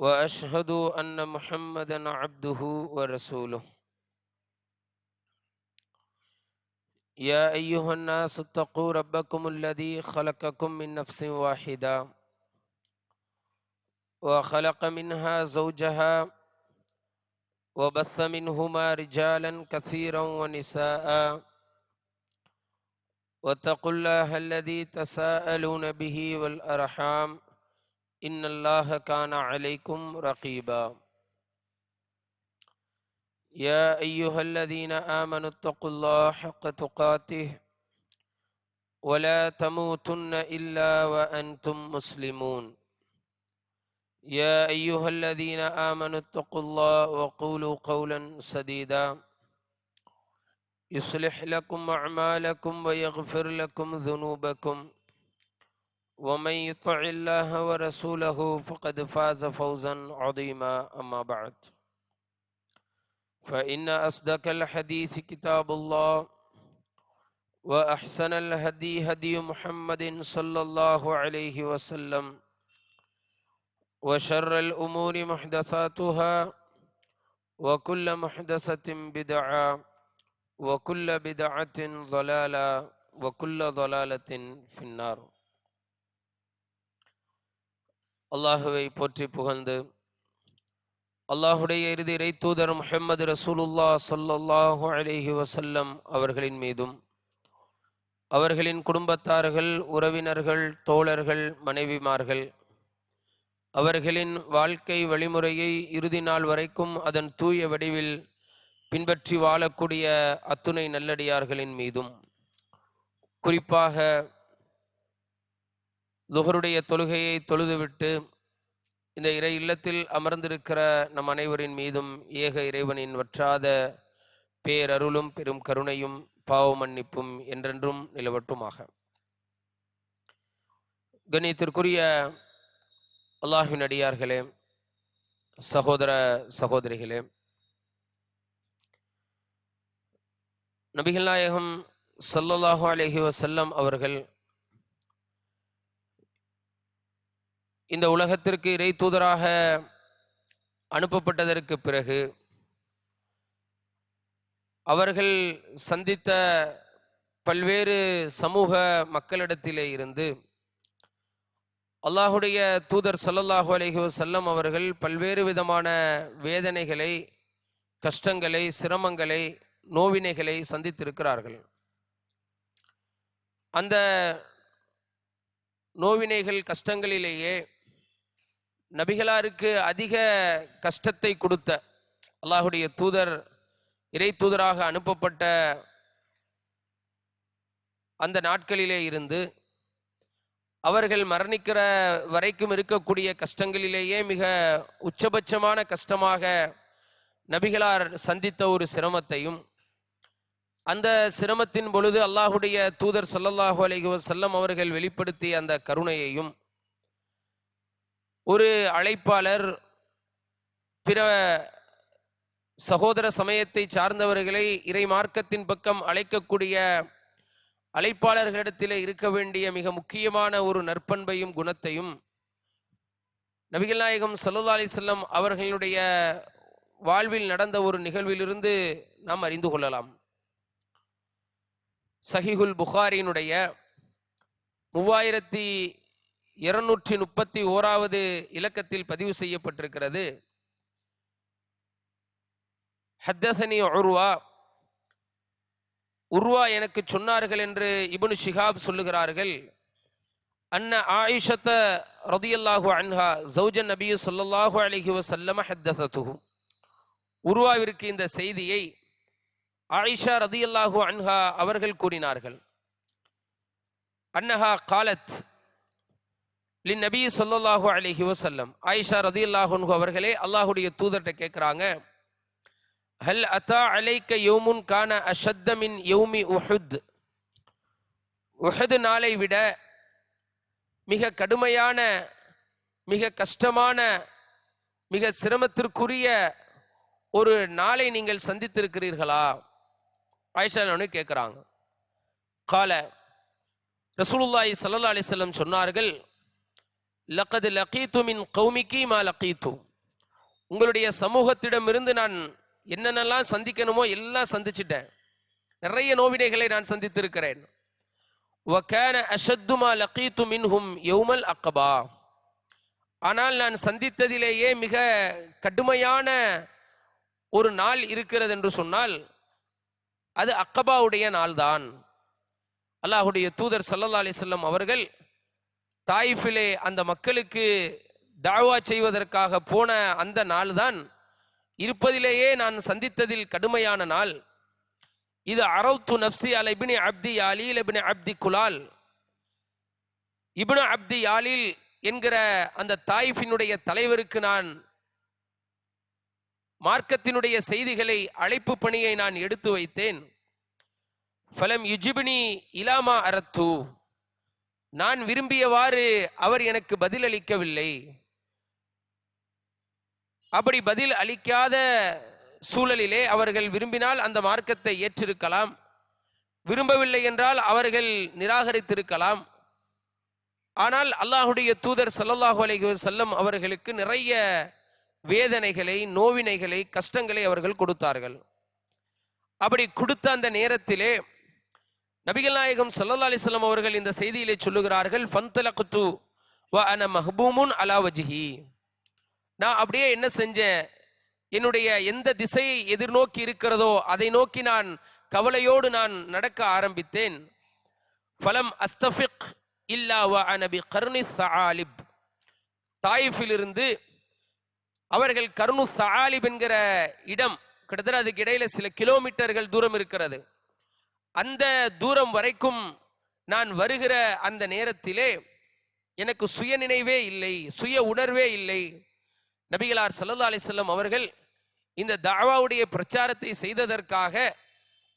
وأشهد أن محمدا عبده ورسوله. يا أيها الناس اتقوا ربكم الذي خلقكم من نفس واحدة وخلق منها زوجها وبث منهما رجالا كثيرا ونساء. واتقوا الله الذي تساءلون به والأرحام. إن الله كان عليكم رقيبا يا أيها الذين آمنوا اتقوا الله حق تقاته ولا تموتن إلا وأنتم مسلمون يا أيها الذين آمنوا اتقوا الله وقولوا قولا سديدا يصلح لكم أعمالكم ويغفر لكم ذنوبكم ومن يطع الله ورسوله فقد فاز فوزا عظيما أما بعد. فإن أصدق الحديث كتاب الله وأحسن الهدي هدي محمد صلى الله عليه وسلم وشر الأمور محدثاتها وكل محدثة بدعة وكل بدعة ضلالة وكل ضلالة في النار. அல்லாஹுவை போற்றி புகழ்ந்து அல்லாஹுடைய இறுதி இறை தூதர் முஹம்மது ரசூலுல்லா சொல்லல்லாஹு அலைஹி வசல்லம் அவர்களின் மீதும் அவர்களின் குடும்பத்தார்கள் உறவினர்கள் தோழர்கள் மனைவிமார்கள் அவர்களின் வாழ்க்கை வழிமுறையை இறுதி நாள் வரைக்கும் அதன் தூய வடிவில் பின்பற்றி வாழக்கூடிய அத்துணை நல்லடியார்களின் மீதும் குறிப்பாக துகருடைய தொழுகையை தொழுதுவிட்டு இந்த இறை இல்லத்தில் அமர்ந்திருக்கிற நம் அனைவரின் மீதும் ஏக இறைவனின் வற்றாத பேரருளும் பெரும் கருணையும் பாவ மன்னிப்பும் என்றென்றும் நிலவட்டுமாக. கணியத்திற்குரிய அல்லாஹின் அடியார்களே சகோதர சகோதரிகளே நபிகள் நாயகம் சல்லல்லாஹு அலஹி வசல்லம் அவர்கள் இந்த உலகத்திற்கு இறை தூதராக அனுப்பப்பட்டதற்கு பிறகு அவர்கள் சந்தித்த பல்வேறு சமூக மக்களிடத்திலே இருந்து அல்லாஹுடைய தூதர் சல்லல்லாஹு அலஹி வசல்லம் அவர்கள் பல்வேறு விதமான வேதனைகளை கஷ்டங்களை சிரமங்களை நோவினைகளை சந்தித்திருக்கிறார்கள். அந்த நோவினைகள் கஷ்டங்களிலேயே நபிகளாருக்கு அதிக கஷ்டத்தை கொடுத்த அல்லாஹுடைய தூதர் இறை தூதராக அனுப்பப்பட்ட அந்த நாட்களிலே இருந்து அவர்கள் மரணிக்கிற வரைக்கும் இருக்கக்கூடிய கஷ்டங்களிலேயே மிக உச்சபட்சமான கஷ்டமாக நபிகளார் சந்தித்த ஒரு சிரமத்தையும் அந்த சிரமத்தின் பொழுது அல்லாஹுடைய தூதர் சல்லல்லாஹு அலைஹி வசல்லம் அவர்கள் வெளிப்படுத்திய அந்த கருணையையும் ஒரு அழைப்பாளர் பிற சகோதர சமயத்தை சார்ந்தவர்களை இறை மார்க்கத்தின் பக்கம் அழைக்கக்கூடிய அழைப்பாளர்களிடத்தில் இருக்க வேண்டிய மிக முக்கியமான ஒரு நற்பண்பையும் குணத்தையும் நபிகள் நாயகம் சல்லா அலிசல்லம் அவர்களுடைய வாழ்வில் நடந்த ஒரு நிகழ்விலிருந்து நாம் அறிந்து கொள்ளலாம். சஹிகுல் புகாரினுடைய மூவாயிரத்தி இருநூற்றி முப்பத்தி ஓராவது இலக்கத்தில் பதிவு செய்யப்பட்டிருக்கிறது. ஹத்தசனி உருவா. உருவா எனக்கு சொன்னார்கள் என்று இபுனு ஷிஹாப் சொல்லுகிறார்கள். அன்ன ஆயிஷத்த ரதியல்லாஹு அன்ஹா சௌஜன் நபியு சொல்லல்லாஹு அலைஹி வசல்லம ஹத்தஸத்துஹு உருவாவிற்கு இந்த செய்தியை ஆயிஷா ரதியல்லாஹு அன்ஹா அவர்கள் கூறினார்கள். அன்னஹா காலத் லின் நபி ஸல்லல்லாஹு அலிஹி வசல்லம் ஆயிஷா ரதியல்லாஹு அன்ஹு அவர்களே அல்லாஹுடைய தூதர்கிட்ட கேட்குறாங்க ஹல் அத்தா அலைக்க யோமுன் கான அஷத்தமின் யோமி உஹுத்? உஹது நாளை விட மிக கடுமையான மிக கஷ்டமான மிக சிரமத்திற்குரிய ஒரு நாளை நீங்கள் சந்தித்திருக்கிறீர்களா? ஆயிஷா கேட்குறாங்க. கால ரசூலுல்லாய் சல்லா அலிசல்லம் சொன்னார்கள் லக்கது லக்கீத்து மின் கௌமிக்கி மா லக்கீத்து உங்களுடைய சமூகத்திடமிருந்து நான் என்னென்னலாம் சந்திக்கணுமோ எல்லாம் சந்திச்சிட்டேன். நிறைய நோவினைகளை நான் சந்தித்திருக்கிறேன். வக்கான அஷத்துமா லக்கீத்து மின்ஹும் எவுமல் அக்கபா ஆனால் நான் சந்தித்ததிலேயே மிக கடுமையான ஒரு நாள் இருக்கிறது என்று சொன்னால் அது அக்கபாவுடைய நாள்தான். அல்லாஹுடைய தூதர் சல்லல்லா அலிசல்லம் அவர்கள் தாயிஃபிலே அந்த மக்களுக்கு தாவா செய்வதற்காக போன அந்த நாள் தான் இருப்பதிலேயே நான் சந்தித்ததில் கடுமையான நாள். இது அரவுத்து நப்சி அல் இபினி அப்தி யாலீல் இபினி அப்தி குலால். இப்னு அப்தி யாலில் என்கிற அந்த தாயிஃபினுடைய தலைவருக்கு நான் மார்க்கத்தினுடைய செய்திகளை அழைப்பு பணியை நான் எடுத்து வைத்தேன். ஃபலம் யுஜிபினி இலாமா அரத்து நான் விரும்பியவாறு அவர் எனக்கு பதில் அளிக்கவில்லை அப்படி பதில் அளிக்காத சூழலிலே அவர்கள் விரும்பினால் அந்த மார்க்கத்தை ஏற்றிருக்கலாம். விரும்பவில்லை என்றால் அவர்கள் நிராகரித்திருக்கலாம். ஆனால் அல்லாஹுடைய தூதர் சல்லல்லாஹு அலைஹி வஸல்லம் அவர்களுக்கு நிறைய வேதனைகளை நோவினைகளை கஷ்டங்களை அவர்கள் கொடுத்தார்கள். அப்படி கொடுத்த அந்த நேரத்திலே நபிகள் நாயகம் சல்லா அலிஸ்லாம் அவர்கள் இந்த செய்தியிலே சொல்லுகிறார்கள் ஃபந்தலகுத்து வ அன மஹ்பூமுன் அலாவஜிஹி நான் அப்படியே என்ன செஞ்சேன்? என்னுடைய எந்த திசையை எதிர்நோக்கி இருக்கிறதோ அதை நோக்கி நான் கவலையோடு நான் நடக்க ஆரம்பித்தேன். ஃபலம் அஸ்தஃபிக் இல்லா வ அனபி கருணி சஹாலிப் தாயிஃபிலிருந்து அவர்கள் கருணு சஹாலிப் என்கிற இடம் கிட்டத்தட்ட அதுக்கு இடையில சில கிலோமீட்டர்கள் தூரம் இருக்கிறது. அந்த தூரம் வரைக்கும் நான் வருகிற அந்த நேரத்திலே எனக்கு சுய நினைவே இல்லை சுய உணர்வே இல்லை. நபிகளார் சல்லா அலிசல்லம் அவர்கள் இந்த தாவாவுடைய பிரச்சாரத்தை செய்ததற்காக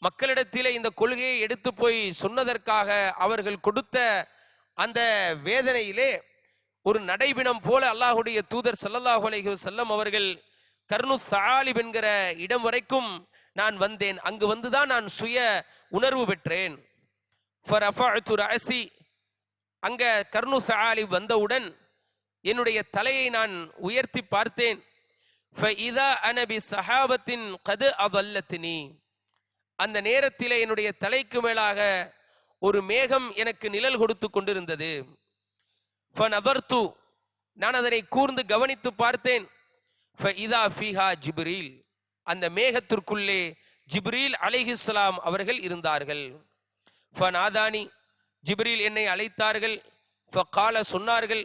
மக்களிடத்திலே இந்த கொள்கையை எடுத்து போய் சொன்னதற்காக அவர்கள் கொடுத்த அந்த வேதனையிலே ஒரு நடைபிணம் போல அல்லாஹுடைய தூதர் சல்லல்லாஹு அலைஹி அவர்கள் கர்ணு சாலிப் என்கிற இடம் வரைக்கும் நான் வந்தேன். அங்கு வந்துதான் நான் சுய உணர்வு பெற்றேன். ஃபரஃபஅத்து அங்க கர்ணு சாலிப் வந்தவுடன் என்னுடைய தலையை நான் உயர்த்தி பார்த்தேன். ஃபஇதா சஹாபத்தின் கது அவல்லத்தினி அந்த நேரத்தில் என்னுடைய தலைக்கு மேலாக ஒரு மேகம் எனக்கு நிழல் கொடுத்து கொண்டிருந்தது. நான் அதனை கூர்ந்து கவனித்து பார்த்தேன். ஃபஇதா ஃபீஹா ஜிப்ரீல். அந்த மேகத்திற்குள்ளே ஜிப்ரீல் அலைஹிஸ்ஸலாம் அவர்கள் இருந்தார்கள். ஃபனாதானி ஜிப்ரீல் என்னை அழைத்தார்கள். ஃபகால சொன்னார்கள்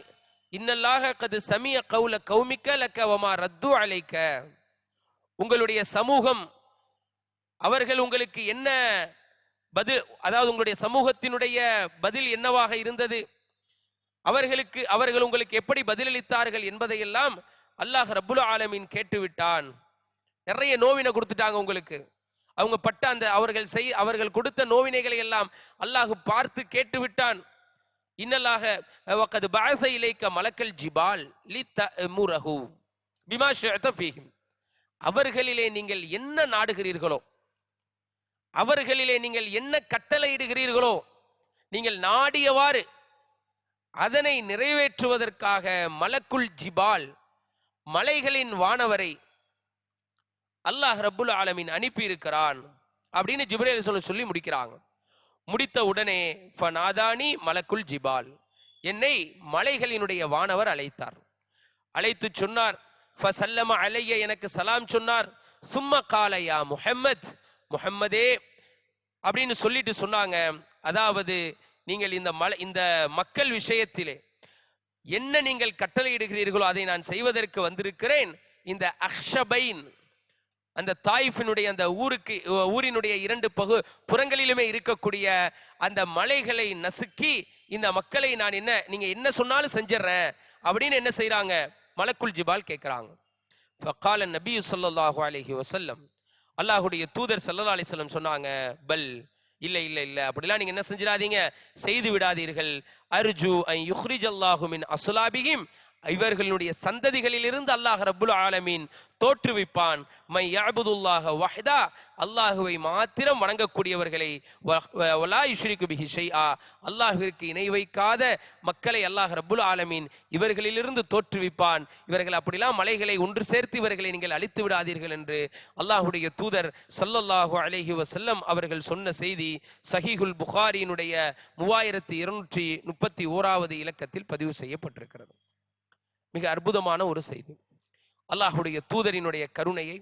இன்னல்லாக கது சமிய கவுல கௌமிக்க லக்கவமா ரத்து அழைக்க உங்களுடைய சமூகம் அவர்கள் உங்களுக்கு என்ன பதில் அதாவது உங்களுடைய சமூகத்தினுடைய பதில் என்னவாக இருந்தது? அவர்களுக்கு அவர்கள் உங்களுக்கு எப்படி பதிலளித்தார்கள் என்பதையெல்லாம் அல்லாஹ் ரபுல் ஆலமின் கேட்டுவிட்டான். நிறைய நோவினை கொடுத்துட்டாங்க உங்களுக்கு. அவங்க பட்ட அந்த அவர்கள் செய் அவர்கள் கொடுத்த நோவினைகளை எல்லாம் அல்லாஹ் பார்த்து கேட்டு விட்டான் இன்னலாக வக்கது பாச இலைக்க மலக்கல் ஜிபால் லி தமுரஹு பிமா ஷஅத அவர்களிலே நீங்கள் என்ன நாடுகிறீர்களோ அவர்களிலே நீங்கள் என்ன கட்டளையிடுகிறீர்களோ நீங்கள் நாடியவாறு அதனை நிறைவேற்றுவதற்காக மலக்குள் ஜிபால் மலைகளின் வானவரை அல்லாஹ் ரபுல் ஆலமின் அனுப்பி இருக்கிறான் அப்படின்னு ஜிப்ரேல் சொல்ல சொல்லி முடிக்கிறாங்க. முடித்த உடனே ஃபனாதானி மலக்குல் ஜிபால். என்னை மலைகளினுடைய வானவர் அழைத்தார். அழைத்து சொன்னார் ஃபசல்லம அலைய எனக்கு சலாம் சொன்னார். சும்ம காலையா முஹம்மத். முஹம்மதே அப்படின்னு சொல்லிட்டு சொன்னாங்க. அதாவது நீங்கள் இந்த மலை இந்த மக்கள் விஷயத்திலே என்ன நீங்கள் கட்டளையிடுகிறீர்களோ அதை நான் செய்வதற்கு வந்திருக்கிறேன். இந்த அக்ஷபைன் அந்த தாயிஃபினுடைய அந்த ஊருக்கு ஊரினுடைய இரண்டு பகு புறங்களிலுமே இருக்கக்கூடிய அந்த மலைகளை நசுக்கி இந்த மக்களை நான் என்ன நீங்க என்ன சொன்னாலும் செஞ்சிடறேன் அப்படின்னு என்ன செய்யறாங்க மலக்குல் ஜிபால் கேட்குறாங்க ஃபக்கால நபி சொல்லல்லாஹு அலஹி வசல்லம் அல்லாஹுடைய தூதர் ஸல்லல்லாஹு அலைஹி சொன்னாங்க பல் இல்லை இல்லை இல்லை அப்படிலாம் நீங்கள் என்ன செஞ்சிடாதீங்க செய்து விடாதீர்கள். அர்ஜு ஐ யுஹ்ரிஜ் அல்லாஹுமின் அசுலாபிகிம் இவர்களுடைய சந்ததிகளிலிருந்து அல்லாஹ் ரபுல் ஆலமீன் தோற்றுவிப்பான் மை யஅபுதுல்லாஹ வஹ்தா அல்லாஹுவை மாத்திரம் வணங்கக்கூடியவர்களை வ- வலா யுஷ்ரிகு இணை வைக்காத மக்களை அல்லாஹ் ரபுல் ஆலமீன் இவர்களிலிருந்து தோற்றுவிப்பான் இவர்கள் அப்படிலாம் மலைகளை ஒன்று சேர்த்து இவர்களை நீங்கள் அழித்து விடாதீர்கள் என்று அல்லாஹுடைய தூதர் சல்லல்லாஹு அலஹி வசல்லம் அவர்கள் சொன்ன செய்தி சஹீஹுல் புகாரியினுடைய மூவாயிரத்தி இருநூற்றி முப்பத்தி ஓராவது இலக்கத்தில் பதிவு செய்யப்பட்டிருக்கிறது. மிக அற்புதமான ஒரு செய்தி. அல்லாஹுடைய தூதரினுடைய கருணையை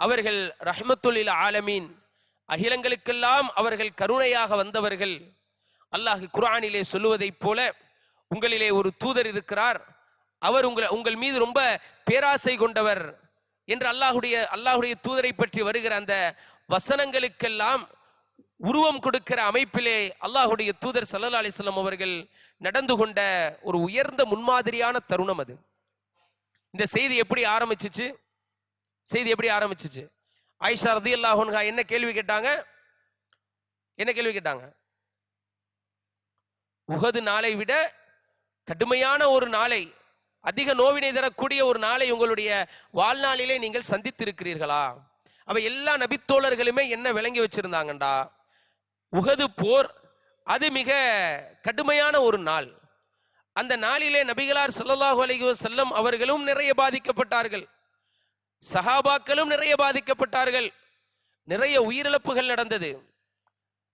அவர்கள் ரஹ்மத்துல்லில் ஆலமீன் அகிலங்களுக்கெல்லாம் அவர்கள் கருணையாக வந்தவர்கள் அல்லாஹ் குர்ஆனிலே சொல்லுவதைப் போல உங்களிலே ஒரு தூதர் இருக்கிறார். அவர் உங்களை உங்கள் மீது ரொம்ப பேராசை கொண்டவர் என்று அல்லாஹுடைய அல்லாஹுடைய தூதரை பற்றி வருகிற அந்த வசனங்களுக்கெல்லாம் உருவம் கொடுக்கிற அமைப்பிலே அல்லாஹுடைய தூதர் சல்லா அலிஸ்லாம் அவர்கள் நடந்து கொண்ட ஒரு உயர்ந்த முன்மாதிரியான தருணம் அது. இந்த செய்தி எப்படி ஆரம்பிச்சிச்சு? செய்தி எப்படி ஆரம்பிச்சிச்சு? ஆயிஷா ரதி அன்ஹா என்ன கேள்வி கேட்டாங்க? என்ன கேள்வி கேட்டாங்க? உகது நாளை விட கடுமையான ஒரு நாளை அதிக நோவினை தரக்கூடிய ஒரு நாளை உங்களுடைய வாழ்நாளிலே நீங்கள் சந்தித்திருக்கிறீர்களா? அவ எல்லா நபித்தோழர்களுமே என்ன விளங்கி வச்சிருந்தாங்கண்டா? உகது போர் அது மிக கடுமையான ஒரு நாள். அந்த நாளிலே நபிகளார் ஸல்லல்லாஹு அலைஹி செல்லம் அவர்களும் நிறைய பாதிக்கப்பட்டார்கள். சஹாபாக்களும் நிறைய பாதிக்கப்பட்டார்கள். நிறைய உயிரிழப்புகள் நடந்தது.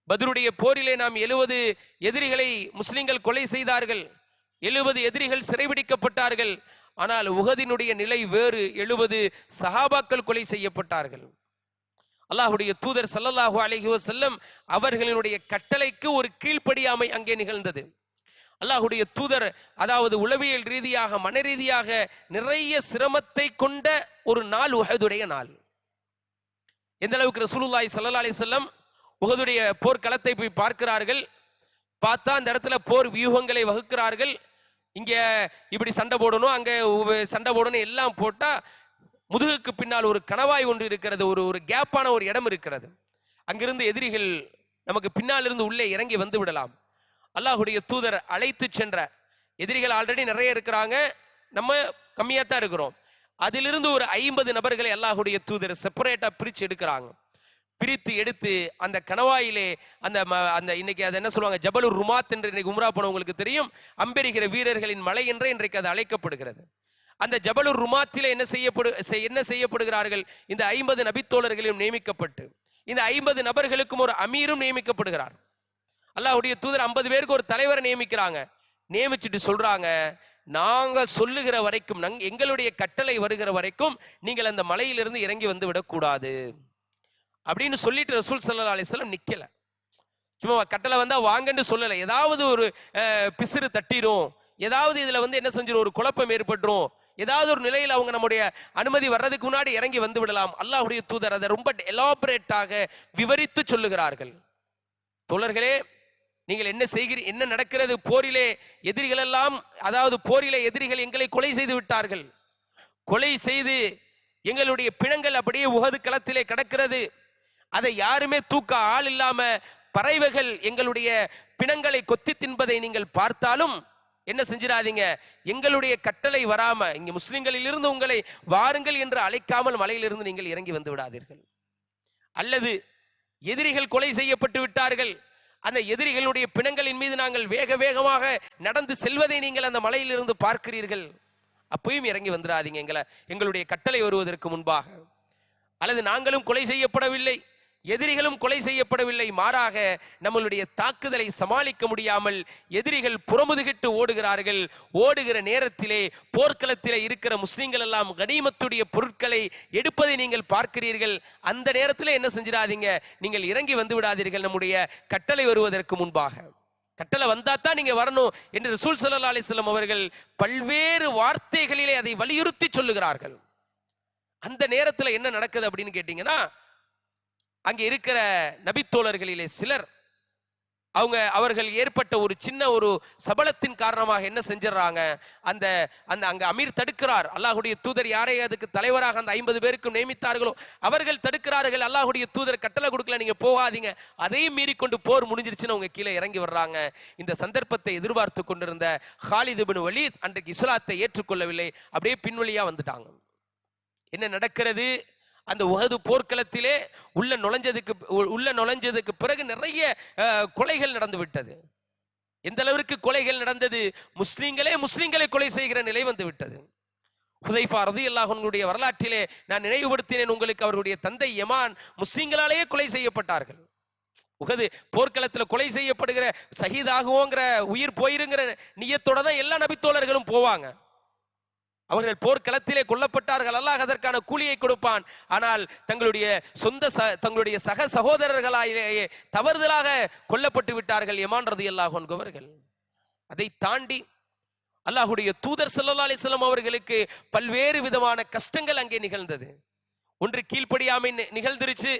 பதருடைய போரிலே நாம் எழுவது எதிரிகளை முஸ்லிம்கள் கொலை செய்தார்கள். எழுபது எதிரிகள் சிறைபிடிக்கப்பட்டார்கள். ஆனால் உகதினுடைய நிலை வேறு. எழுபது சஹாபாக்கள் கொலை செய்யப்பட்டார்கள். அல்லாஹுடைய தூதர் சல்லல்லாஹு அலஹி செல்லம் அவர்களினுடைய கட்டளைக்கு ஒரு கீழ்ப்படியாமை அங்கே நிகழ்ந்தது. அல்லாஹுடைய தூதர் அதாவது உளவியல் ரீதியாக மன ரீதியாக நிறைய சிரமத்தை கொண்ட ஒரு நாள் உகதுடைய நாள். எந்த அளவுக்கு ரசூலுல்லாய் சல்லா அலி வஸல்லம் உகதுடைய போர்க்களத்தை போய் பார்க்கிறார்கள் பார்த்தா அந்த இடத்துல போர் வியூகங்களை வகுக்கிறார்கள். இங்கே இப்படி சண்டை போடணும் அங்கே சண்டை போடணும் எல்லாம் போட்டால் முதுகுக்கு பின்னால் ஒரு கணவாய் ஒன்று இருக்கிறது ஒரு ஒரு கேப்பான ஒரு இடம் இருக்கிறது. அங்கிருந்து எதிரிகள் நமக்கு பின்னால் இருந்து உள்ளே இறங்கி வந்து விடலாம். அல்லாஹுடைய தூதர் அழைத்து சென்ற எதிரிகள் ஆல்ரெடி நிறைய இருக்கிறாங்க. நம்ம கம்மியாக தான் இருக்கிறோம். அதிலிருந்து ஒரு ஐம்பது நபர்களை அல்லாஹுடைய தூதர் செப்பரேட்டாக பிரித்து எடுக்கிறாங்க. பிரித்து எடுத்து அந்த கணவாயிலே அந்த ம- அந்த இன்னைக்கு அதை என்ன சொல்லுவாங்க? ஜபலூர் ருமாத் என்று இன்னைக்கு உம்ரா போனவங்களுக்கு தெரியும். அம்பெறுகிற வீரர்களின் மலை என்றே இன்றைக்கு அது அழைக்கப்படுகிறது. அந்த ஜபலுர் ருமாத்தில என்ன செய்யப்படு செய்- என்ன செய்யப்படுகிறார்கள்? இந்த ஐம்பது நபித்தோழர்களும் நியமிக்கப்பட்டு இந்த ஐம்பது நபர்களுக்கும் ஒரு அமீரும் நியமிக்கப்படுகிறார். அல்லாஹுடைய தூதர் ஐம்பது பேருக்கு ஒரு தலைவரை நியமிக்கிறாங்க. நியமிச்சுட்டு சொல்றாங்க நாங்க சொல்லுகிற வரைக்கும் நங் எங்களுடைய கட்டளை வருகிற வரைக்கும் நீங்கள் அந்த மலையிலிருந்து இறங்கி வந்து விடக்கூடாது. அப்படின்னு சொல்லிட்டு ரசூல் சல்லா அலிஸ்லாம் நிக்கல. சும்மா கட்டளை வந்தா வாங்கன்னு சொல்லலை. ஏதாவது ஒரு பிசிறு தட்டிடும் ஏதாவது இதுல வந்து என்ன செஞ்சிடும் ஒரு குழப்பம் ஏற்பட்டுரும். ஏதாவது ஒரு நிலையில் அவங்க நம்முடைய அனுமதி வர்றதுக்கு முன்னாடி இறங்கி வந்து விடலாம். அல்லாஹ்வுடைய தூதர் அதை ரொம்ப எலாபரேட்டாக விவரித்து சொல்லுகிறார்கள். தோழர்களே நீங்கள் என்ன செய்கிறீ என்ன நடக்கிறது? போரிலே எதிரிகள் எல்லாம் அதாவது போரிலே எதிரிகள் எங்களை கொலை செய்து விட்டார்கள். கொலை செய்து எங்களுடைய பிணங்கள் அப்படியே உகது களத்திலே கிடக்கிறது. அதை யாருமே தூக்க ஆள் இல்லாம பறவைகள் எங்களுடைய பிணங்களை கொத்தி தின்பதை நீங்கள் பார்த்தாலும் என்ன செஞ்சிடாதீங்க? எங்களுடைய கட்டளை வராம இங்க முஸ்லிம்களில் இருந்து உங்களை வாருங்கள் என்று அழைக்காமல் மலையிலிருந்து நீங்கள் இறங்கி வந்து விடாதீர்கள். அல்லது எதிரிகள் கொலை செய்யப்பட்டு விட்டார்கள். அந்த எதிரிகளுடைய பிணங்களின் மீது நாங்கள் வேக வேகமாக நடந்து செல்வதை நீங்கள் அந்த மலையிலிருந்து பார்க்கிறீர்கள். அப்பயும் இறங்கி வந்துடாதீங்க எங்களை எங்களுடைய கட்டளை வருவதற்கு முன்பாக. அல்லது நாங்களும் கொலை செய்யப்படவில்லை. எதிரிகளும் கொலை செய்யப்படவில்லை. மாறாக நம்மளுடைய தாக்குதலை சமாளிக்க முடியாமல் எதிரிகள் புறமுதுகிட்டு ஓடுகிறார்கள். ஓடுகிற நேரத்திலே போர்க்களத்திலே இருக்கிற முஸ்லிம்கள் எல்லாம் கனிமத்துடைய பொருட்களை எடுப்பதை நீங்கள் பார்க்கிறீர்கள். அந்த நேரத்தில் என்ன செஞ்சிடாதீங்க. நீங்கள் இறங்கி வந்து விடாதீர்கள் நம்முடைய கட்டளை வருவதற்கு முன்பாக. கட்டளை வந்தா தான் நீங்க வரணும் என்று ரசூல் சல்லா அலைஹி அவர்கள் பல்வேறு வார்த்தைகளிலே அதை வலியுறுத்தி சொல்லுகிறார்கள். அந்த நேரத்தில் என்ன நடக்குது அப்படின்னு கேட்டீங்கன்னா அங்கே இருக்கிற நபித்தோழர்களிலே சிலர் அவங்க அவர்கள் ஏற்பட்ட ஒரு சின்ன ஒரு சபலத்தின் காரணமாக என்ன செஞ்சிடறாங்க அந்த அந்த அங்க அமீர் தடுக்கிறார். அல்லாஹுடைய தூதர் யாரை அதுக்கு தலைவராக அந்த ஐம்பது பேருக்கு நியமித்தார்களோ அவர்கள் தடுக்கிறார்கள். அல்லாஹுடைய தூதர் கட்டளை கொடுக்கல நீங்க போகாதீங்க. அதையும் மீறி கொண்டு போர் முடிஞ்சிருச்சுன்னு அவங்க கீழே இறங்கி வர்றாங்க. இந்த சந்தர்ப்பத்தை எதிர்பார்த்து கொண்டிருந்த ஹாலித் இப்னு வலீத் அன்றைக்கு இஸ்லாத்தை ஏற்றுக்கொள்ளவில்லை. அப்படியே பின்வழியா வந்துட்டாங்க. என்ன நடக்கிறது? அந்த உகது போர்க்களத்திலே உள்ள நுழைஞ்சதுக்கு உ- உள்ள நுழைஞ்சதுக்கு பிறகு நிறைய கொலைகள் நடந்து விட்டது. எந்த அளவிற்கு கொலைகள் நடந்தது? முஸ்லீம்களே முஸ்லீம்களை கொலை செய்கிற நிலை வந்து விட்டது. ஹுதைஃபா ரதி அல்லாஹனுடைய வரலாற்றிலே நான் நினைவுபடுத்தினேன் உங்களுக்கு அவருடைய தந்தை யமான் முஸ்லீம்களாலேயே கொலை செய்யப்பட்டார்கள். உகது போர்க்களத்தில் கொலை செய்யப்படுகிற சகிதாகுவோங்கிற உயிர் போயிருங்கிற நியத்தோட தான் எல்லா நபித்தோழர்களும் போவாங்க. அவர்கள் போர்க்களத்திலே கொல்லப்பட்டார்கள். அல்லாஹ் அதற்கான கூலியை கொடுப்பான். ஆனால் தங்களுடைய சொந்த ச தங்களுடைய சக சகோதரர்களாலேயே தவறுதலாக கொல்லப்பட்டு விட்டார்கள். எமான் ரதி அல்லாஹன்கவர்கள் அதை தாண்டி அல்லாஹுடைய தூதர் சல்லா அலிஸ்லாம் அவர்களுக்கு பல்வேறு விதமான கஷ்டங்கள் அங்கே நிகழ்ந்தது. ஒன்று கீழ்ப்படியாமை நிகழ்ந்துருச்சு.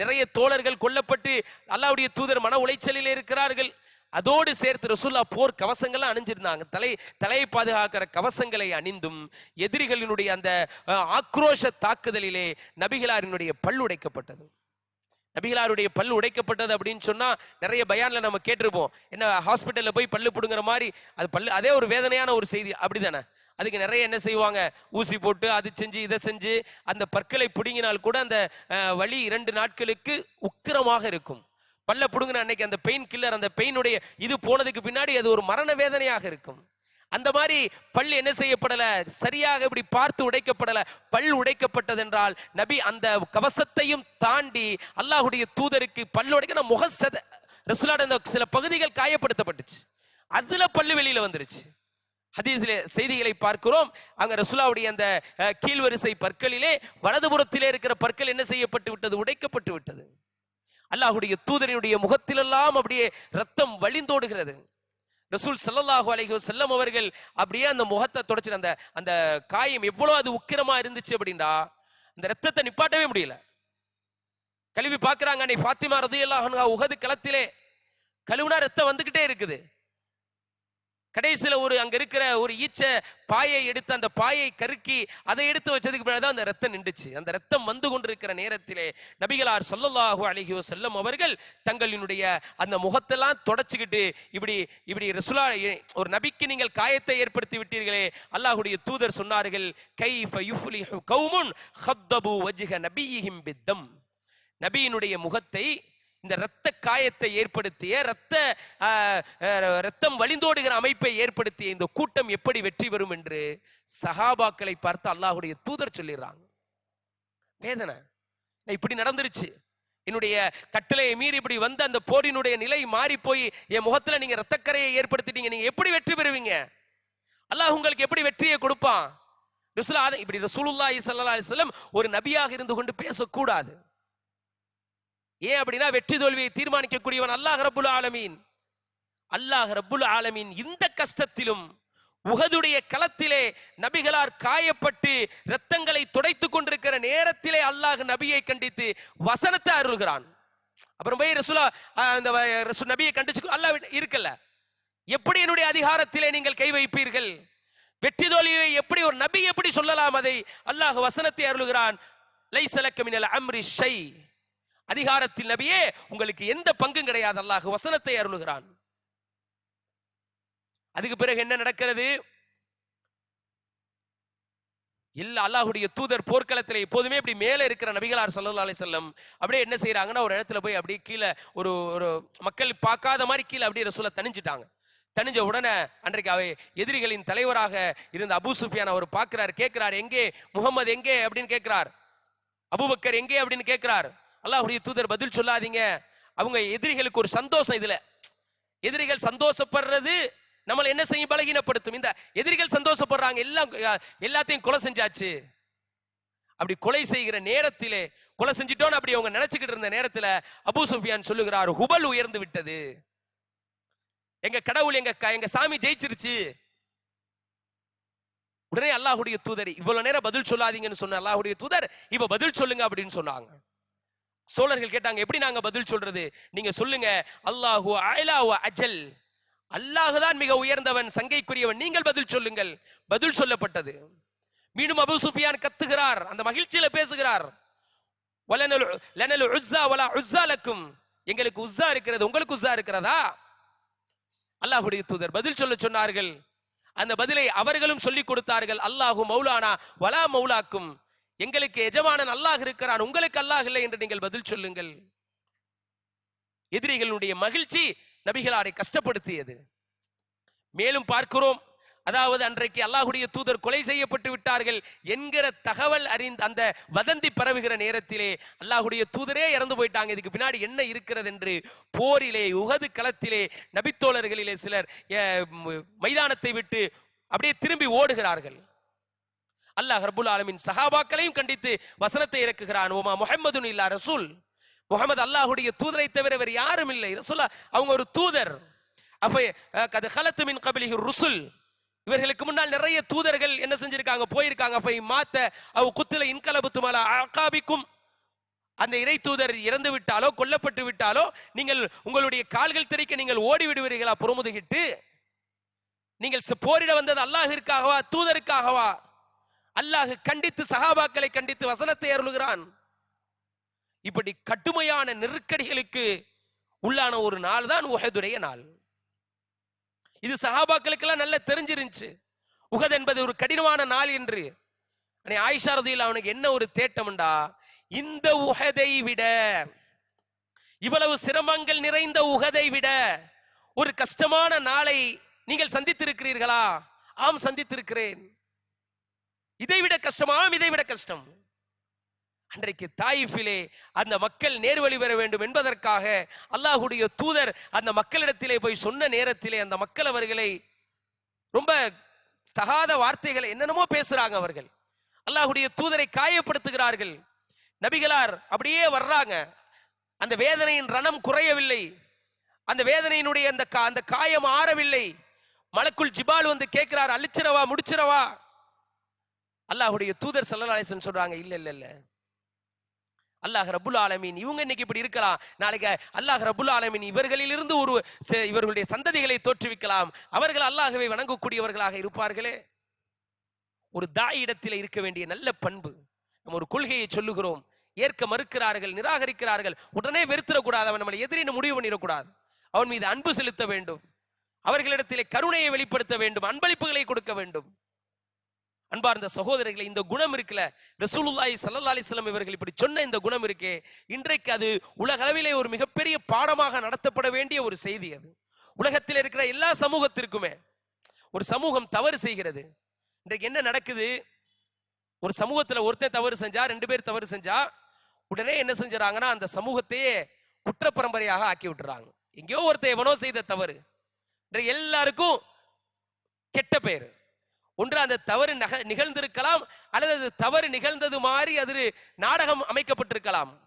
நிறைய தோழர்கள் கொல்லப்பட்டு அல்லாஹுடைய தூதர் மன உளைச்சலில் இருக்கிறார்கள். அதோடு சேர்த்து ரசூல்லா போர் கவசங்கள்லாம் அணிஞ்சிருந்தாங்க. தலை தலையை பாதுகாக்கிற கவசங்களை அணிந்தும் எதிரிகளினுடைய அந்த ஆக்ரோஷ தாக்குதலிலே நபிகளாரினுடைய பல் உடைக்கப்பட்டது. நபிகளாருடைய பல் உடைக்கப்பட்டது அப்படின்னு சொன்னா நிறைய பயான்ல நம்ம கேட்டிருப்போம். என்ன ஹாஸ்பிட்டல்ல போய் பல்லு பிடுங்குற மாதிரி அது பல்லு அதே ஒரு வேதனையான ஒரு செய்தி அப்படிதானே? அதுக்கு நிறைய என்ன செய்வாங்க? ஊசி போட்டு அது செஞ்சு இதை செஞ்சு அந்த பற்களை பிடுங்கினால் கூட அந்த வழி வலி இரண்டு நாட்களுக்கு உக்கிரமாக இருக்கும். பல்ல பிடுங்கின அன்னைக்கு அந்த பெயின் கில்லர் அந்த பெயினுடைய இது போனதுக்கு பின்னாடி அது ஒரு மரண வேதனையாக இருக்கும். அந்த மாதிரி பல் என்ன செய்யப்படல? சரியாக இப்படி பார்த்து உடைக்கப்படல. பல் உடைக்கப்பட்டதென்றால் நபி அந்த கவசத்தையும் தாண்டி அல்லாஹுடைய தூதருக்கு பல் உடைக்க முக சத ரசுலாட அந்த சில பகுதிகள் காயப்படுத்தப்பட்டுச்சு. அதுல பல்லு வெளியில வந்துருச்சு. ஹதீஸிலே செய்திகளை பார்க்கிறோம். அங்க ரசுலாவுடைய அந்த கீழ்வரிசை பற்களிலே வலதுபுறத்திலே இருக்கிற பற்கள் என்ன செய்யப்பட்டு விட்டது? உடைக்கப்பட்டு விட்டது. அல்லாஹுடைய தூதரினுடைய முகத்திலெல்லாம் அப்படியே ரத்தம் வழிந்தோடுகிறது. ரசூல் சல்லல்லாஹு அலைஹி செல்லம் அவர்கள் அப்படியே அந்த முகத்தை தொடச்சு அந்த அந்த காயம் எவ்வளோ அது உக்கிரமா இருந்துச்சு அப்படின்னா அந்த ரத்தத்தை நிப்பாட்டவே முடியல. கழுவி பார்க்குறாங்க அன்னை ஃபாத்திமா ரதியல்லாஹு அன்ஹா உகது களத்திலே. கழுவுனா ரத்தம் வந்துகிட்டே இருக்குது. கடைசியில ஒரு அங்க இருக்கிற ஒரு ஈச்ச பாயை எடுத்து அந்த பாயை கருக்கி அதை எடுத்து வச்சதுக்கு பின்னாடி தான் அந்த ரத்தம் நின்றுச்சு. அந்த ரத்தம் வந்து கொண்டிருக்கிற நேரத்திலே நபிகளார் சொல்லல்லாஹு அழகியோ செல்லும் அவர்கள் தங்களினுடைய அந்த முகத்தெல்லாம் தொடச்சிக்கிட்டு இப்படி இப்படி ரசுலா ஒரு நபிக்கு நீங்கள் காயத்தை ஏற்படுத்தி விட்டீர்களே அல்லாஹுடைய தூதர் சொன்னார்கள் கை கவுமுன் கௌமுன் ஹத்தபு வஜ்ஹ நபியிஹிம் பித்தம். நபியினுடைய முகத்தை இந்த இரத்த காயத்தை ஏற்படுத்திய இரத்த ரத்தம் வழிந்தோடுகிற அமைப்பை ஏற்படுத்திய இந்த கூட்டம் எப்படி வெற்றி பெறும் என்று சகாபாக்களை பார்த்து அல்லாஹுடைய தூதர் சொல்லிடுறாங்க. வேதனை. இப்படி நடந்துருச்சு. என்னுடைய கட்டளையை மீறி இப்படி வந்த அந்த போரினுடைய நிலை மாறி போய் என் முகத்துல நீங்க ரத்தக்கரையை ஏற்படுத்திட்டீங்க. நீங்க எப்படி வெற்றி பெறுவீங்க? அல்லாஹ் உங்களுக்கு எப்படி வெற்றியை கொடுப்பான்? இப்படி ரசூலுல்லாஹி சல்லா அலிஸ்லம் ஒரு நபியாக இருந்து கொண்டு பேசக்கூடாது. ஏன் அப்படின்னா வெற்றி தோல்வியை தீர்மானிக்கக்கூடியவன் அல்லாஹ் ரபுல் ஆலமீன். அல்லாஹ் ரபுல் ஆலமீன் இந்த கஷ்டத்திலும் உகதுடைய களத்திலே நபிகளார் காயப்பட்டு இரத்தங்களை துடைத்துக் கொண்டிருக்கிற நேரத்திலே அல்லாஹ் நபியை கண்டித்து வசனத்தை அருள்கிறான். அப்புறம் போய் ரசூலா அந்த வ- நபியை கண்டிச்சு அல்லாஹ் இருக்கல இருக்கல்ல? எப்படி என்னுடைய அதிகாரத்திலே நீங்கள் கை வைப்பீர்கள்? வெற்றி தோல்வியை எப்படி ஒரு நபி எப்படி சொல்லலாம் அதை? அல்லாஹ் வசனத்தை அருளுகிறான். லைசலக்கமினல் அம்ரி ஷை. அதிகாரத்தில் நபியே உங்களுக்கு எந்த பங்கும் கிடையாது. அல்லாஹ் வசனத்தை அருளுகிறான். அதுக்கு பிறகு என்ன நடக்கிறது? இல்ல அல்லாஹுடைய தூதர் போர்க்களத்தில் எப்போதுமே இப்படி மேலே இருக்கிற நபிகளார் சல்லா அலி செல்லம் அப்படியே என்ன செய்றாங்கன்னா ஒரு இடத்துல போய் அப்படியே கீழே ஒரு ஒரு மக்கள் பார்க்காத மாதிரி கீழே அப்படியே ரசூலை தணிஞ்சிட்டாங்க. தணிஞ்ச உடனே அன்றைக்கு அவை எதிரிகளின் தலைவராக இருந்த அபு சுஃபியான் அவர் பார்க்கிறார் கேட்கிறார் எங்கே? முகமது எங்கே? அப்படின்னு கேட்கிறார். அபுபக்கர் எங்கே? அப்படின்னு கேட்கிறார். அல்லாஹுடைய தூதர் பதில் சொல்லாதீங்க. அவங்க எதிரிகளுக்கு ஒரு சந்தோஷம் இதுல. எதிரிகள் சந்தோஷப்படுறது நம்மளை என்ன செய்யும்? பலகீனப்படுத்தும். இந்த எதிரிகள் சந்தோஷப்படுறாங்க. எல்லாம் எல்லாத்தையும் கொலை செஞ்சாச்சு. அப்படி கொலை செய்கிற நேரத்திலே கொலை செஞ்சிட்டோன்னு அப்படி அவங்க நினைச்சுக்கிட்டு இருந்த நேரத்துல அபு சுஃபியான் சொல்லுகிறார் ஹுபல் உயர்ந்து விட்டது. எங்க கடவுள் எங்க க- எங்க சாமி ஜெயிச்சிருச்சு. உடனே அல்லாஹுடைய தூதர் இவ்வளவு நேரம் பதில் சொல்லாதீங்கன்னு சொன்ன அல்லாஹுடைய தூதர் இப்ப பதில் சொல்லுங்க அப்படின்னு சொன்னாங்க. சோழர்கள் கேட்டாங்க எப்படி நாங்க பதில் சொல்றது? நீங்க சொல்லுங்க அல்லாஹு அயலாஹு அஜல். அல்லாஹு தான் மிக உயர்ந்தவன் சங்கைக்குரியவன். நீங்கள் பதில் சொல்லுங்கள். பதில் சொல்லப்பட்டது. மீண்டும் அபு சுஃபியான் கத்துகிறார் அந்த மகிழ்ச்சியில பேசுகிறார். வலனல் உஸ்ஸா வலா எங்களுக்கு உஸ்ஸா இருக்கிறது உங்களுக்கு உஸ்ஸா இருக்கிறதா? அல்லாஹுடைய தூதர் பதில் சொல்ல சொன்னார்கள். அந்த பதிலை அவர்களும் சொல்லிக் கொடுத்தார்கள். அல்லாஹு மௌலானா வலா மௌலாக்கும். எங்களுக்கு எஜமானன் அல்லாஹ் இருக்கிறான் உங்களுக்கு அல்லாஹ் இல்லை என்று நீங்கள் பதில் சொல்லுங்கள். எதிரிகளுடைய மகிழ்ச்சி நபிகளாரை கஷ்டப்படுத்தியது. மேலும் பார்க்கிறோம் அதாவது அன்றைக்கு அல்லாஹுடைய தூதர் கொலை செய்யப்பட்டு விட்டார்கள் என்கிற தகவல் அறிந்த அந்த வதந்தி பரவுகிற நேரத்திலே அல்லாஹுடைய தூதரே இறந்து போயிட்டாங்க. இதுக்கு பின்னாடி என்ன இருக்கிறது என்று போரிலே உகது களத்திலே நபித்தோழர்களிலே சிலர் மைதானத்தை விட்டு அப்படியே திரும்பி ஓடுகிறார்கள். அல்லாஹ் ரபுல் ஆலமின் சஹாபாக்களையும் கண்டித்து வசனத்தை இறக்குகிறான். ஓமா முஹம்மதுன் இல்லா ரசூல். முகமது அல்லாஹுடைய தூதரை தவிர வேறு யாரும் இல்லை. ரசூலா அவங்க ஒரு தூதர். கது ஹலத்து மின் கபிலிஹி ருசுல். இவர்களுக்கு முன்னால் நிறைய தூதர்கள் என்ன செஞ்சிருக்காங்க? போயிருக்காங்க. அப்ப மாத்த அவ குத்துல இன்கலபுத்து மலா அகாபிக்கும். அந்த இறை தூதர் இறந்து விட்டாலோ கொல்லப்பட்டு விட்டாலோ நீங்கள் உங்களுடைய கால்கள் தெரிக்க நீங்கள் ஓடி விடுவீர்களா? புறமுதுகிட்டு. நீங்கள் போரிட வந்தது அல்லாஹிற்காகவா? தூதருக்காகவா? அல்லாஹ் கண்டித்து சஹாபாக்களை கண்டித்து வசனத்தை அருளுகிறான். இப்படி கட்டுமையான நெருக்கடிகளுக்கு உள்ளான ஒரு நாள் தான் உஹதுடைய நாள். இது சஹாபாக்களுக்கெல்லாம் நல்லா தெரிஞ்சிருந்துச்சு. உகத் என்பது ஒரு கடினமான நாள் என்று. அன்னை ஆயிஷா ரதியில் அவனுக்கு என்ன ஒரு தேட்டம்டா? இந்த உகதை விட இவ்வளவு சிரமங்கள் நிறைந்த உகதை விட ஒரு கஷ்டமான நாளை நீங்கள் சந்தித்திருக்கிறீர்களா? ஆம் சந்தித்திருக்கிறேன். இதை விட இதைவிட இதை விட கஷ்டம். அன்றைக்கு தாயிஃபிலே அந்த மக்கள் நேர்வழி பெற வேண்டும் என்பதற்காக அல்லாஹுடைய தூதர் அந்த மக்களிடத்திலே போய் சொன்ன நேரத்திலே அந்த மக்கள் அவர்களை ரொம்ப தகாத வார்த்தைகளை என்னென்னமோ பேசுறாங்க அவர்கள். அல்லாஹுடைய தூதரை காயப்படுத்துகிறார்கள். நபிகளார் அப்படியே வர்றாங்க. அந்த வேதனையின் ரணம் குறையவில்லை. அந்த வேதனையினுடைய அந்த கா- அந்த காயம் ஆறவில்லை. மலக்குள் ஜிபால் வந்து கேட்கிறார் அழிச்சிரவா முடிச்சிரவா அல்லாஹுடைய தூதர் ஸல்லல்லாஹு சொல்றாங்க இல்ல இல்ல இல்ல. அல்லாஹ் ரபுல் ஆலமீன் இவங்க இன்னைக்கு இப்படி இருக்கலாம். நாளைக்கு அல்லாஹ் ரபுல் ஆலமீன் இவர்களிலிருந்து ஒரு இவர்களுடைய சந்ததிகளை தோற்றுவிக்கலாம். அவர்கள் அல்லாஹவை வணங்கக்கூடியவர்களாக இருப்பார்களே. ஒரு தாய் இடத்தில் இருக்க வேண்டிய நல்ல பண்பு. நம்ம ஒரு கொள்கையை சொல்லுகிறோம். ஏற்க மறுக்கிறார்கள் நிராகரிக்கிறார்கள். உடனே வெறுத்திடக்கூடாது அவன் நம்மளை எதிரின்னு முடிவு பண்ணிடக்கூடாது. அவன் மீது அன்பு செலுத்த வேண்டும். அவர்களிடத்திலே கருணையை வெளிப்படுத்த வேண்டும். அன்பளிப்புகளை கொடுக்க வேண்டும். அன்பார்ந்த சகோதரர்களே இந்த குணம் இருக்குல்ல? ரசூலுல்லாய் சல்லா அலிஸ்லாம் இவர்கள் இப்படி சொன்ன இந்த குணம் இருக்கே இன்றைக்கு அது உலகளவிலே ஒரு மிகப்பெரிய பாடமாக நடத்தப்பட வேண்டிய ஒரு செய்தி அது. உலகத்தில் இருக்கிற எல்லா சமூகத்திற்குமே ஒரு சமூகம் தவறு செய்கிறது. இன்றைக்கு என்ன நடக்குது? ஒரு சமூகத்தில் ஒருத்தன் தவறு செஞ்சா ரெண்டு பேர் தவறு செஞ்சா உடனே என்ன செஞ்சுறாங்கன்னா அந்த சமூகத்தையே குற்ற பரம்பரையாக ஆக்கி விட்டுறாங்க. எங்கேயோ ஒருத்தன் எவனோ செய்த தவறு. இன்றைக்கு எல்லாருக்கும் கெட்ட பெயர் ஒன்று அந்த தவறு நக நிகழ்ந்திருக்கலாம் அல்லது அது தவறு நிகழ்ந்தது மாதிரி அது நாடகம் அமைக்கப்பட்டிருக்கலாம்.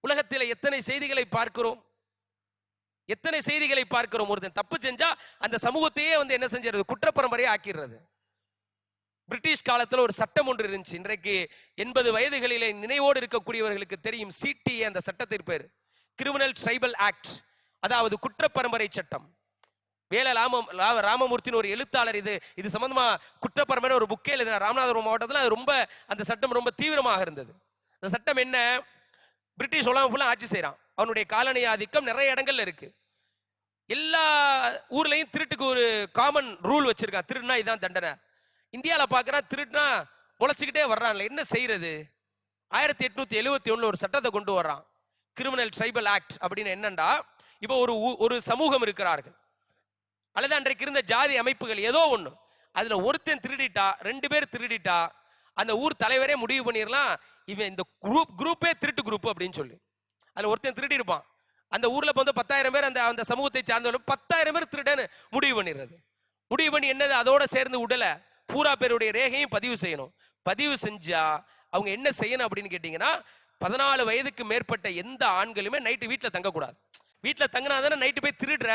உலகத்தில் எத்தனை செய்திகளை பார்க்கிறோம்? எத்தனை செய்திகளை பார்க்கிறோம்? ஒருத்தன் தப்பு செஞ்சா அந்த சமூகத்தையே வந்து என்ன செஞ்சிருது குற்றப்பரம்பரையை ஆக்கிடுறது. பிரிட்டிஷ் காலத்தில் ஒரு சட்டம் ஒன்று இருந்துச்சு. இன்றைக்கு எண்பது வயதுகளிலே நினைவோடு இருக்கக்கூடியவர்களுக்கு தெரியும். சிடிஏ அந்த சட்டத்திற்கு பேர். கிரிமினல் ட்ரைபல் ஆக்ட் அதாவது குற்றப்பரம்பரை சட்டம். வேல ராம ராமமூர்த்தின்னு ஒரு எழுத்தாளர் இது. இது சம்பந்தமா குற்றப்பரமான ஒரு புக்கே எழுதினார் ராமநாதபுரம் மாவட்டத்தில் அது ரொம்ப அந்த சட்டம் ரொம்ப தீவிரமாக இருந்தது. அந்த சட்டம் என்ன? பிரிட்டிஷ் உலகம் ஃபுல்லாக ஆட்சி செய்கிறான் அவனுடைய காலனி ஆதிக்கம் நிறைய இடங்கள்ல இருக்கு. எல்லா ஊர்லயும் திருட்டுக்கு ஒரு காமன் ரூல் வச்சிருக்கான் திருடுனா இதுதான் தண்டனை. இந்தியாவில் பார்க்குறான் திருட்டுனா முளைச்சிக்கிட்டே வர்றான்ல என்ன செய்யறது ஆயிரத்தி எட்நூத்தி எழுவத்தி ஒண்ணுல ஒரு சட்டத்தை கொண்டு வர்றான். கிரிமினல் ட்ரைபல் ஆக்ட் அப்படின்னு என்னண்டா? இப்போ ஒரு ஊ- ஒரு சமூகம் இருக்கிறார்கள். அல்லது அன்றைக்கு இருந்த ஜாதி அமைப்புகள் ஏதோ ஒன்று அதில் ஒருத்தன் திருடிட்டா ரெண்டு பேர் திருடிட்டா அந்த ஊர் தலைவரே முடிவு பண்ணிடலாம். இவன் இந்த குரூப் குரூப்பே திருட்டு குரூப் அப்படின்னு சொல்லி. அதில் ஒருத்தன் திருடி இருப்பான் அந்த ஊரில் இப்ப வந்து பத்தாயிரம் பேர் அந்த அந்த சமூகத்தை சார்ந்தவர்கள் பத்தாயிரம் பேர் திருடன்னு முடிவு பண்ணிடுறது. முடிவு பண்ணி என்னது? அதோட சேர்ந்து உடலை பூரா பேருடைய ரேகையும் பதிவு செய்யணும். பதிவு செஞ்சா அவங்க என்ன செய்யணும் அப்படின்னு கேட்டிங்கன்னா பதினாலு வயதுக்கு மேற்பட்ட எந்த ஆண்களுமே நைட்டு வீட்டில் தங்கக்கூடாது. வீட்டில் தங்கினா தானே நைட்டு போய் திருடுற?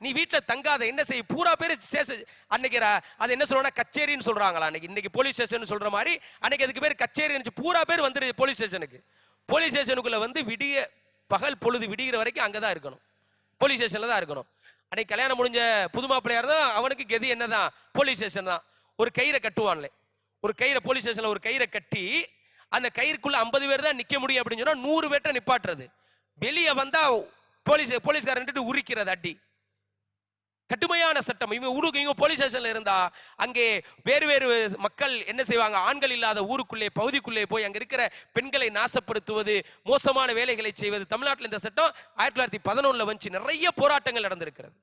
நீ வீட்டில் தங்காத என்ன செய்ய பூரா பேர் ஸ்டேஷன் அன்னைக்கு அது என்ன சொல்றாங்க கச்சேரின்னு சொல்றாங்களா அன்னைக்கு? இன்னைக்கு போலீஸ் ஸ்டேஷன் சொல்ற மாதிரி அன்னைக்கு அதுக்கு பேர் கச்சேரி இருந்துச்சு. பூரா பேர் வந்துடுது போலீஸ் ஸ்டேஷனுக்கு. போலீஸ் ஸ்டேஷனுக்குள்ள வந்து விடிய பகல் பொழுது விடிகிற வரைக்கும் அங்கே தான் இருக்கணும். போலீஸ் ஸ்டேஷனில் தான் இருக்கணும். அன்னைக்கு கல்யாணம் முடிஞ்ச புது மாப்பிள்ளையார் தான் அவனுக்கு கெதி என்னதான்? போலீஸ் ஸ்டேஷன் தான். ஒரு கயிறை கட்டுவான்லே. ஒரு கயிறை போலீஸ் ஸ்டேஷனில் ஒரு கயிறை கட்டி அந்த கயிறுக்குள்ள ஐம்பது பேர் தான் நிற்க முடியும் அப்படின்னு சொன்னால் நூறு பேர்ட்ட நிப்பாட்டுறது. வெளியே வந்தால் போலீஸ் போலீஸ்காரன்ட்டு உரிக்கிறது அடி. கடுமையான சட்டம். இவங்க ஊருக்கு இவங்க போலீஸ் ஸ்டேஷன்ல இருந்தா அங்கே வேறு வேறு மக்கள் என்ன செய்வாங்க? ஆண்கள் இல்லாத ஊருக்குள்ளே பகுதிக்குள்ளே போய் அங்க இருக்கிற பெண்களை நாசப்படுத்துவது மோசமான வேலைகளை செய்வது. தமிழ்நாட்டில் இந்த சட்டம் ஆயிரத்தி தொள்ளாயிரத்தி பதினொன்னுல வந்துச்சு. நிறைய போராட்டங்கள் நடந்திருக்கிறது.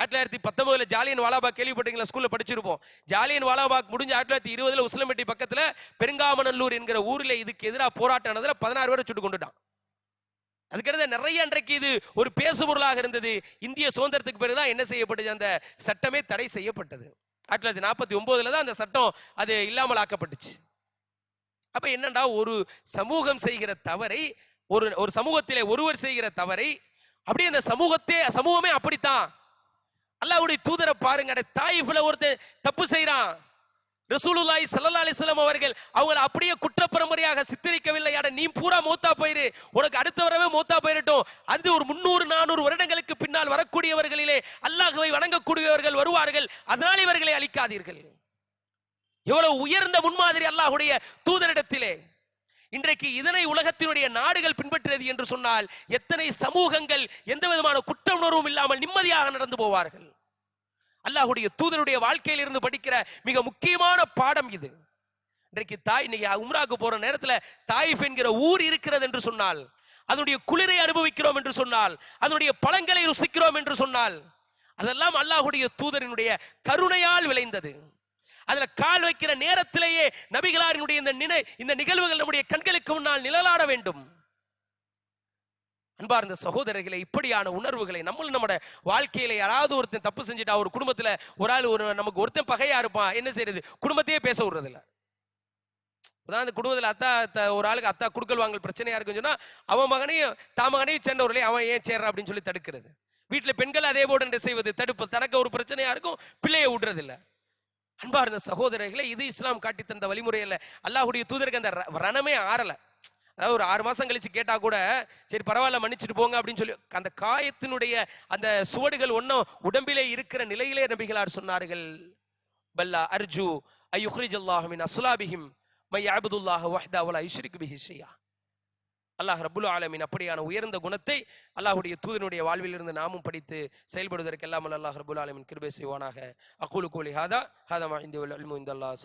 ஆயிரத்தி தொள்ளாயிரத்தி பத்தொன்பதுல ஜாலியன் வாலாபாக் கேள்விப்பட்டீங்களா ஸ்கூல்ல படிச்சிருப்போம். ஜாலியன் வாலாபாக் முடிஞ்ச ஆயிரத்தி தொள்ளாயிரத்தி இருபதுல உசிலம்பட்டி பக்கத்துல பெருங்காமநல்லூர் என்கிற ஊர்ல இதுக்கு எதிராக போராட்டம் நடந்ததுல பதினாறு பேரை சுட்டு கொண்டுட்டான். அதுக்கடுத்து நிறைய அன்றைக்கு இது ஒரு பேசுபொருளாக இருந்தது. இந்திய சுதந்திரத்துக்கு பிறகுதான் என்ன செய்யப்பட்டது? அந்த சட்டமே தடை செய்யப்பட்டது. ஆயிரத்தி தொள்ளாயிரத்தி நாற்பத்தி ஒன்பதுல தான் அந்த சட்டம் அது இல்லாமல் ஆக்கப்பட்டுச்சு. அப்ப என்னடா ஒரு சமூகம் செய்கிற தவறை ஒரு ஒரு சமூகத்திலே ஒருவர் செய்கிற தவறை அப்படியே அந்த சமூகத்தே சமூகமே அப்படித்தான். அல்லாவுடைய தூதரை பாருங்க. அட தாயிஃப்ல ஒருத்தன் தப்பு செய்யறான் ரசூலுல்லாய் சல்லா அலிஸ்லாம் அவர்கள் அவங்களை அப்படியே குற்றப்பரம்பரையாக சித்தரிக்கவில்லை. அட நீ பூரா மூத்தா போயிரு. உனக்கு அடுத்த வரவே மௌத்தா போயிரட்டும். அது ஒரு முன்னூறு நானூறு வருடங்களுக்கு பின்னால் வரக்கூடியவர்களிலே அல்லாஹுவை வணங்கக்கூடியவர்கள் வருவார்கள். அதனால் இவர்களை அழிக்காதீர்கள். எவ்வளவு உயர்ந்த முன்மாதிரி அல்லாஹுடைய தூதரிடத்திலே. இன்றைக்கு இதனை உலகத்தினுடைய நாடுகள் பின்பற்றியது என்று சொன்னால் எத்தனை சமூகங்கள் எந்த விதமான குற்ற உணர்வும் இல்லாமல் நிம்மதியாக நடந்து போவார்கள். அல்லாஹுடைய தூதருடைய வாழ்க்கையில் இருந்து படிக்கிற மிக முக்கியமான பாடம் இது. இன்றைக்கு தாய் இன்னைக்கு உம்ராக்கு போற நேரத்துல தாயிஃப் என்கிற ஊர் இருக்கிறது என்று சொன்னால் அதனுடைய குளிரை அனுபவிக்கிறோம் என்று சொன்னால் அதனுடைய பழங்களை ருசிக்கிறோம் என்று சொன்னால் அதெல்லாம் அல்லாஹுடைய தூதரினுடைய கருணையால் விளைந்தது. அதுல கால் வைக்கிற நேரத்திலேயே நபிகளாரினுடைய இந்த நினை இந்த நிகழ்வுகள் நம்முடைய கண்களுக்கு முன்னால் நிழலாட வேண்டும். அன்பார்ந்த சகோதரர்களே இப்படியான உணர்வுகளை நம்மளும் நம்மட வாழ்க்கையில யாராவது ஒருத்தன் தப்பு செஞ்சுட்டா ஒரு குடும்பத்துல ஒரு ஆள் ஒரு நமக்கு ஒருத்தன் பகையா இருப்பான் என்ன செய்யறது குடும்பத்தையே பேச விடுறது இல்லை உதாரணத்து குடும்பத்துல அத்தா ஒரு ஆளுக்கு அத்தா குடுக்கல் வாங்கல் பிரச்சனையா இருக்குன்னு சொன்னா அவன் மகனையும் தான் மகனையும் சேர்ந்தவர்களே அவன் ஏன் சேர்றான் அப்படின்னு சொல்லி தடுக்கிறது. வீட்டுல பெண்கள் அதே போடு என்று செய்வது தடுப்பு தனக்கு ஒரு பிரச்சனையா இருக்கும் பிள்ளையை விடுறது இல்ல அன்பார்ந்த சகோதரர்களை இது இஸ்லாம் காட்டி தந்த வழிமுறையில் அல்லாஹுடைய தூதருக்கு அந்த ரணமே ஆறல. அதாவது ஒரு ஆறு மாசம் கழிச்சு கேட்டா கூட சரி பரவாயில்ல மன்னிச்சுட்டு போங்க அப்படின்னு சொல்லி அந்த காயத்தினுடைய அந்த சுவடுகள் ஒன்றும் உடம்பிலே இருக்கிற நிலையிலே நபிகளார் சொன்னார்கள். பல்லா அர்ஜு ஐயுஹ்ரிஜ் அல்லாஹமின் அசுலாபிஹிம் மை அபுதுல்லாஹ் வஹ்தா வலா யுஷ்ரிக் பிஹி ஷையா. அல்லாஹ் ரபுல் ஆலமின் அப்படியான உயர்ந்த குணத்தை அல்லாஹுடைய தூதனுடைய வாழ்வில் இருந்து நாமும் படித்து செயல்படுவதற்கு எல்லாம் அல்லாஹ் ரபுல் ஆலமின் கிருபை செய்வானாக. அகூலு கோலி ஹாதா ஹாதா இந்த இந்தி வல் இல்மு இந்தல்லாஹ்.